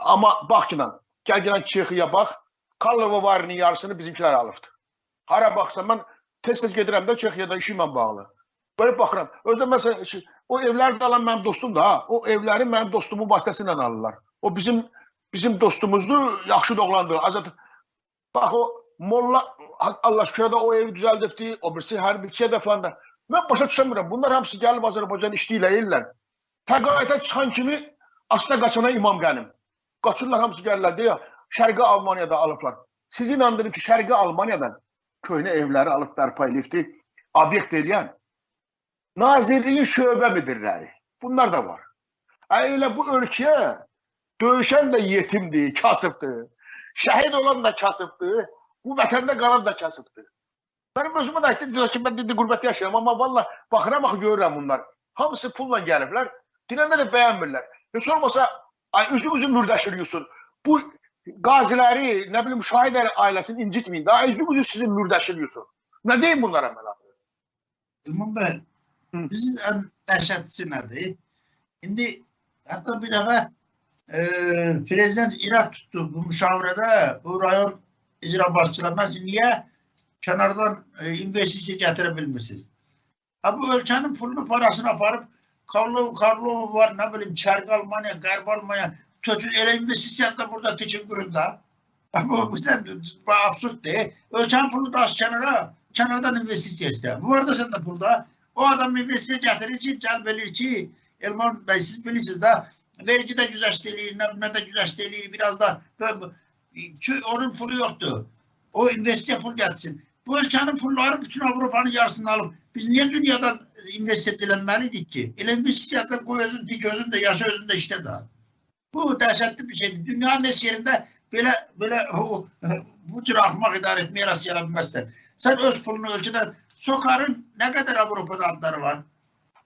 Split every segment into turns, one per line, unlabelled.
Amma bax ki, gəl gələn Çexiya bax, Karlova varının yarısını bizimkilər alıbdı. Hara baxsam mən tez-tez gedirəm də Çexiyada işi ilə bağlı. Böyle baxıram. Özdə məsələn o evləri də alan mənim dostum da ha. O evləri mənim dostumun vasitəsilə alırlar. O bizim bizim dostumuzdur, yaxşı da oğlandır. Azad bax o molla Allah şükür o evi düzəldibdi, o birisi hər bir şey də falan da. Mən başa düşmürəm. Bunlar hamısı gəlib Azərbaycan işləyirlər. Təqaüdə çıxan kimi asla qaçana imam qənim. Qaçırlar hamısı gəlirlər deyə Şərqi Almaniyada alıblar. Sizi inandırım ki, Şərqi Almaniyadan köhnə evləri alıb bərpa edibdi. Obyekt edən Nazirliyin şöbə müdirləri. Bunlar da var. Elə bu ölkəyə döyüşən də yetimdir, kasıbdır. Şəhid olan da kasıbdır. Bu vətəndə qalan da kasıbdır. Mənim özümə də aydın ki, mən indi qürbətdə yaşayıram, amma valla baxıram, axı görürəm bunlar. Hamısı pulla gəliblər. Dinəndə də bəyənmirlər. Heç olmasa ay üzü-üzü mürdəşiriyorsun. Bu qaziləri, nə bilim şahidlər ailəsini incitməyin. Daha üzü-üzü sizin mürdəşiriyorsun. Nə deyim bunlara mən?
ben.
Hı.
Bizim en dehşetlisi nedir? Şimdi hatta bir defa e, prezident irat tuttu bu müşavirede bu rayon icra başçılarına niye kenardan e, investisyon getirebilmişsiniz? Ha bu ölçenin pulunu parasını aparıp Karlov, Karlov var ne bileyim Çerg Almanya, Garb Almanya Tötün ele investisyon da burada teçin kurunda. Bu, sen, bu absürt değil. Ölçen pulu da az kenara kənardan investisiya istəyir. Bu arada sən də pulda o adam investisiya gətirir ki, cəlb edir ki, Elman bəy siz bilirsiniz də vergi də güzəşt eləyir, nə bilmə də güzəşt eləyir, biraz da və- ki onun pulu yoxdur. O investisiya pul gəlsin. Bu ölkənin pulları bütün Avropanın yarısını alıb biz niyə dünyadan invest edilenmeliydi ki. Elenmiş siyasetler bu özün, dik özün de, yaş özün de işte daha. Bu dəhşətli bir şeydir. Dünyanın heç yerində belə belə o, bu cür axmaq idarə etməyə rast gələ bilməzsən. Sən öz pulunu ölçüdən sokarın nə qədər Avropada adları var,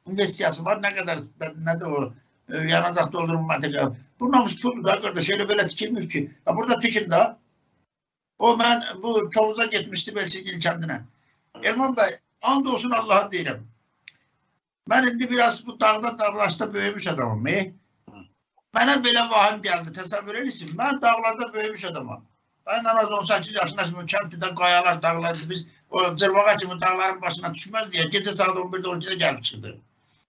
investisiyası var, nə qədər nə də o e, yanacaq doldurma materialı. Bu namus puldur da qardaş, elə belə tikilmir ki. Ya burada tikin də. O mən bu Tovuz'a getmişdi Belçikil kəndinə. Elman bəy, and olsun Allah'a deyirəm. Ben indi biraz bu dağda dağlaşta büyümüş adamım. E? Bana böyle vahim geldi. Təsəvvür edirsin. Ben dağlarda büyümüş adamım. Ben en az 18 yaşında şimdi kənddə qayalar, dağlar, biz o cırvağa kimi dağların başına düşmez diye gece saat 11'de 12'de gelip çıktı.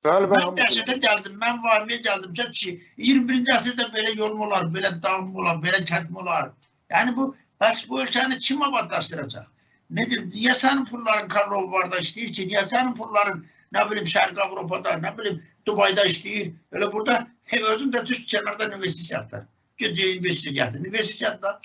Bəli,
Ben dəhşətə geldim, ben vahimiye geldim. Ki, ki 21. asırda böyle yol mu olar, böyle dağ mı olar, böyle kent mi olar? Yani bu, bak bu ölkəni kim abadlaşdıracaq? Nedir? Niye senin pulların Karlov varda işləyir ki? Niye senin pulların ne bileyim Şərq Avropada, ne bileyim Dubayda işləyir? Öyle burada özün de düz kenardan investisiya yaptılar. Gidiyor investisiya gətir. İnvestisiya da